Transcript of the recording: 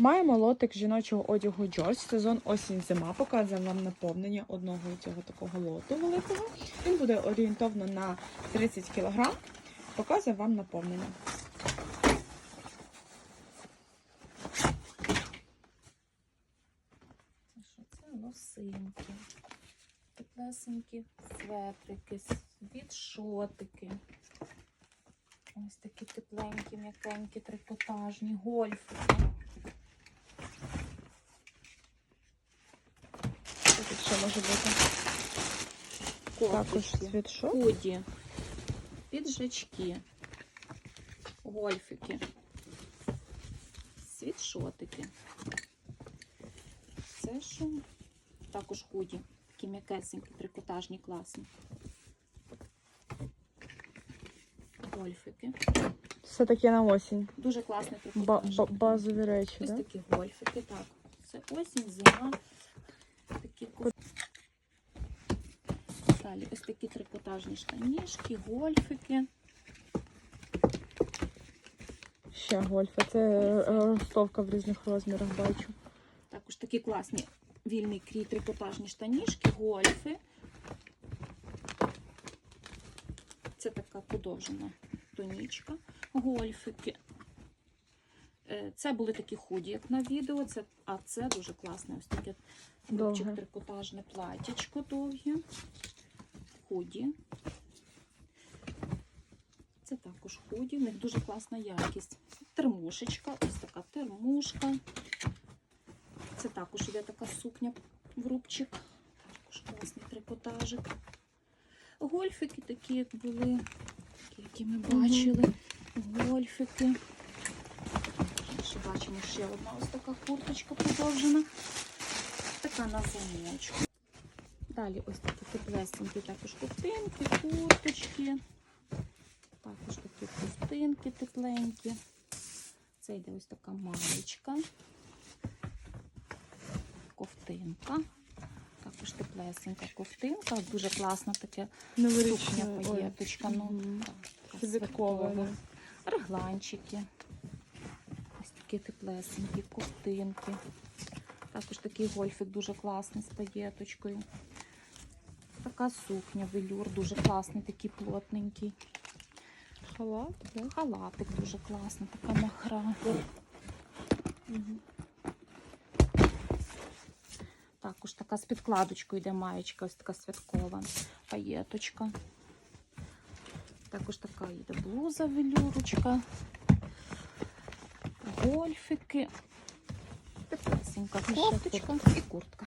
Маємо лотик жіночого одягу Джордж, сезон осінь-зима. Показуємо вам наповнення одного цього такого лоту великого. Він буде орієнтовно на 30 кг. Показує вам наповнення. Це? Лосинки, теплесенькі светрики, світшотики. Ось такі тепленькі, м'якенькі, трикотажні, гольфики. Що тут ще може бути? Також світшот. худі, піджачки, гольфики, світшотики. Це що? Також худі. Такі м'якесенькі, трикотажні, класні. Гольфики. Все таке на осінь. Дуже класний Ба- трикотаж. базові речі, Ось да? такі гольфики, так. Це осінь, зима. Такі ко- Далі ось такі трикотажні штанішки, гольфики. Ще гольфи. Це е, ростовка в різних розмірах бачу. Також такі класні вільний крій трикотажні штанішки, гольфи. Це така подовжена тонічка, гольфики. Е, Це були такі худі, як на відео. Це, а це дуже класне. Ось таке хлопчик трикотажне платічко довге. Худі. Це також худі. В них дуже класна якість. Термушечка, ось така термушка. Це також іде така сукня в рубчик. Також класний трикотажик. Гольфики такі, як були, такі, які ми бачили. Гольфики. Ще бачимо ще одна ось така курточка подовжена. Така на замочку. Далі ось такі теплесенькі також ковтинки, курточки. Також такі ковтинки тепленькі. Це йде ось така маєчка. Ковтинка. Також теплесенька ковтинка. Дуже класна таке сукня паєточка. Ну, да. Регланчики. Ось такі теплесенькі, ковтинки. Також такий гольфик дуже класний з паєточкою. Така сукня, велюр, дуже класний, такий плотненький. Халат, да? Халатик дуже класний, така махра. Мгм. Також така з підкладочкою йде маєчка, ось така святкова паєточка. Також така йде блуза велюрочка. Гольфики. Ще кофточка і куртка.